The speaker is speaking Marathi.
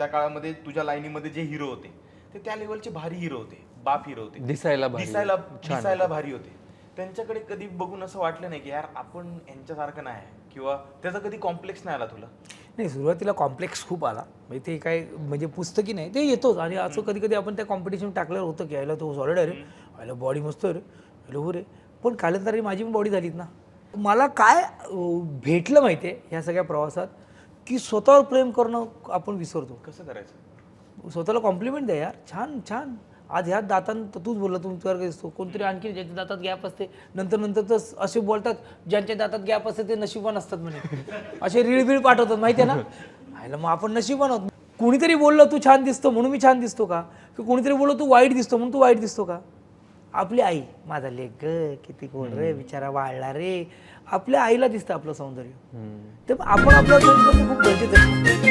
त्या काळामध्ये तुझ्या लाईनीमध्ये जे हिरो होते ते त्या लेवलचे भारी हिरो होते बाप हिरो होते. दिसायला भारी. दिसायला छान दिसायला भारी होते. त्यांच्याकडे कधी बघून असं वाटलं नाही की यार आपण यांच्यासारखं नाही आहे. किंवा त्याचा कधी कॉम्प्लेक्स नाही आला तुला? नाही सुरुवातीला कॉम्प्लेक्स खूप आला. म्हणजे ते काय म्हणजे पुस्तकी नाही ते येतोच. आणि असं कधी कधी आपण त्या कॉम्पिटिशन टाकल्यावर होतं की यायला तो सॉलिड आहे रे. यायला बॉडी मस्त रे. यायला हो रे. पण कालांतराने माझी पण बॉडी झालीत ना. मला काय भेटलं माहिती आहे ह्या सगळ्या प्रवासात? की स्वतःवर प्रेम करणं आपण विसरतो. कसं करायचं? स्वतःला कॉम्प्लिमेंट द्या यार. छान छान. आज ह्या दातां तर तूच बोलला तुमच्यावर दिसतो. कोणतरी आणखी ज्याच्या दातात गॅप असते नंतर नंतर तर असे बोलतात ज्यांच्या दातात गॅप असते ते नशिबान असतात म्हणे. असे रीळ बीळ पाठवतात माहिती आहे ना? आयला मग आपण नशिबान आहोत. कुणीतरी बोललं तू छान दिसतो म्हणून मी छान दिसतो का? की कोणीतरी बोललं तू वाईट दिसतो म्हणून तू वाईट दिसतो का? आपली आई माझा लेख ग किती गोड रे बिचारा वाढला रे. आपल्या आईला दिसतं आपलं सौंदर्य. तर आपण आपलं सौंदर्य खूप गरजेचं